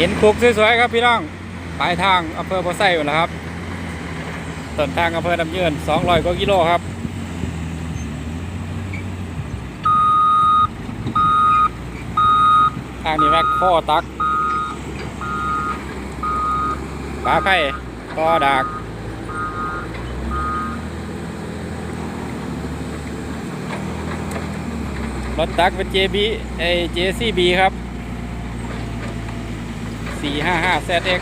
เห็นคุกสวยๆครับพี่น้องปลายทางอำเภอโพไซอยู่แล้วครับต้นทางอำเภอดำเนิน200กว่ากิโลครับทางนี้แม็กข้อตักปลาไผ่ข้อดากรถตักเป็น JB ไอ JCB ครับ 455 ZX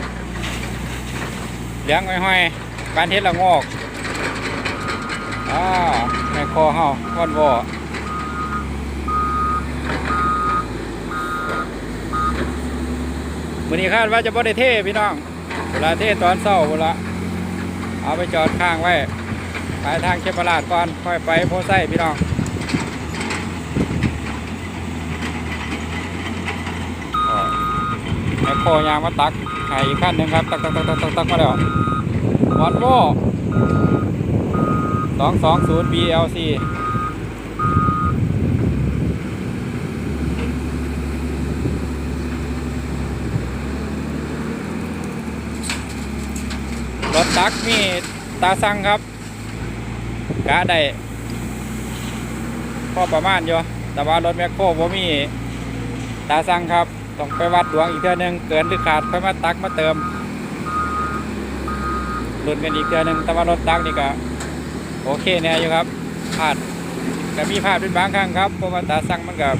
เหลืองห้อยๆการเทศละงอกอ่าแม่คอเฮาก้อนวอวันนี้คาดว่าจะบ่ได้เทพี่น้อง เวลาเทตอนเศร้าเวลาเอาไปจอดข้างไว้ ไปทางเชฟประหลาดก่อน ค่อยไปโพไซพี่น้อง แมคโครยางมาตักไข่อีกขั้นหนึ่งครับ ตักตักตักตักตักตักมาแล้ววอลโว่สองสองศูนย์ BLC รถตักมีตาสั่งครับกะได้พอประมาณอยู่แต่ว่ารถแมคโครบ่มีตาสั่งครับ ต้องไปวัดดวงอีกเทื่อหนึงเกินหรือขาดค่อยมาตักมาเติมลุ้นกันอีกเทื่อหนึงแต่ว่ารถตักนี่ก็โอเคแน่อยู่ครับพลาดก็มีพลาดเป็นบางครั้งครับเพราะว่าตาสั่งมันกับ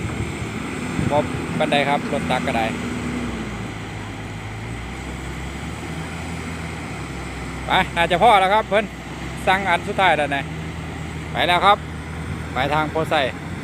บ่บันไดครับรถตักก็ได้ไปน่าจะพ่อแล้วครับเพิ่อนสั่งอันสุดท้ายแล้วนะไปแล้วครับไปทางโพไซ